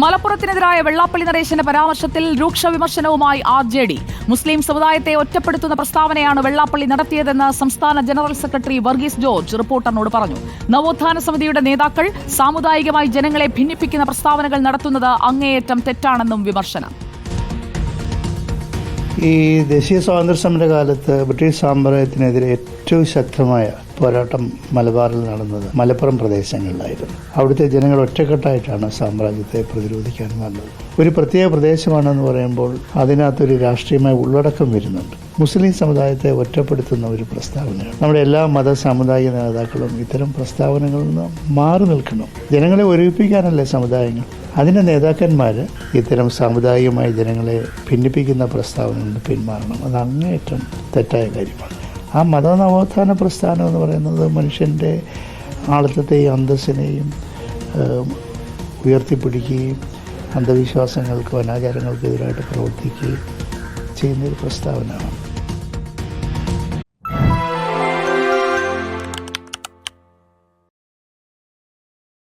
മലപ്പുറത്തിനെതിരായ വെള്ളാപ്പള്ളി നരേശന്റെ പരാമർശത്തിൽ രൂക്ഷ വിമർശനവുമായി ആർ ജെ ഡി. മുസ്ലിം സമുദായത്തെ ഒറ്റപ്പെടുത്തുന്ന പ്രസ്താവനയാണ് വെള്ളാപ്പള്ളി നടത്തിയതെന്ന് സംസ്ഥാന ജനറൽ സെക്രട്ടറി വർഗീസ് ജോർജ് റിപ്പോർട്ടറിനോട് പറഞ്ഞു. നവോത്ഥാന സമിതിയുടെ നേതാക്കൾ സാമുദായികമായി ജനങ്ങളെ ഭിന്നിപ്പിക്കുന്ന പ്രസ്താവനകൾ നടത്തുന്നത് അങ്ങേയറ്റം തെറ്റാണെന്നും വിമർശനം. ഈ ദേശീയ സ്വാതന്ത്ര്യ സമര കാലത്ത് ബ്രിട്ടീഷ് സാമ്രാജ്യത്തിനെതിരെ ഏറ്റവും ശക്തമായ പോരാട്ടം മലബാറിൽ നടന്നത് മലപ്പുറം പ്രദേശങ്ങളിലായിരുന്നു. അവിടുത്തെ ജനങ്ങൾ ഒറ്റക്കെട്ടായിട്ടാണ് സാമ്രാജ്യത്തെ പ്രതിരോധിക്കാൻ വന്നത്. ഒരു പ്രത്യേക പ്രദേശമാണെന്ന് പറയുമ്പോൾ അതിനകത്തൊരു രാഷ്ട്രീയമായ ഉള്ളടക്കം വരുന്നുണ്ട്. മുസ്ലിം സമുദായത്തെ ഒറ്റപ്പെടുത്തുന്ന ഒരു പ്രസ്താവനയാണ്. നമ്മുടെ എല്ലാ മത സാമുദായിക നേതാക്കളും ഇത്തരം പ്രസ്താവനകളിൽ നിന്ന് മാറി നിൽക്കണം ജനങ്ങളെ ഒരുമിപ്പിക്കാനല്ലേ സമുദായങ്ങൾ? അതിന്റെ നേതാക്കന്മാർ ഇത്തരം സാമുദായികമായി ജനങ്ങളെ ഭിന്നിപ്പിക്കുന്ന പ്രസ്താവനയിൽ പിന്മാറണം. അത് അങ്ങേയറ്റം തെറ്റായ കാര്യമാണ്. ആ മതനവോത്ഥാന പ്രസ്ഥാനം എന്ന് പറയുന്നത് മനുഷ്യന്റെ ആളത്വത്തെയും അന്തസ്സിനെയും ഉയർത്തിപ്പിടിക്കുകയും അന്ധവിശ്വാസങ്ങൾക്കും അനാചാരങ്ങൾക്കും എതിരായിട്ട് പ്രവർത്തിക്കുകയും ചെയ്യുന്നൊരു പ്രസ്താവനയാണ്.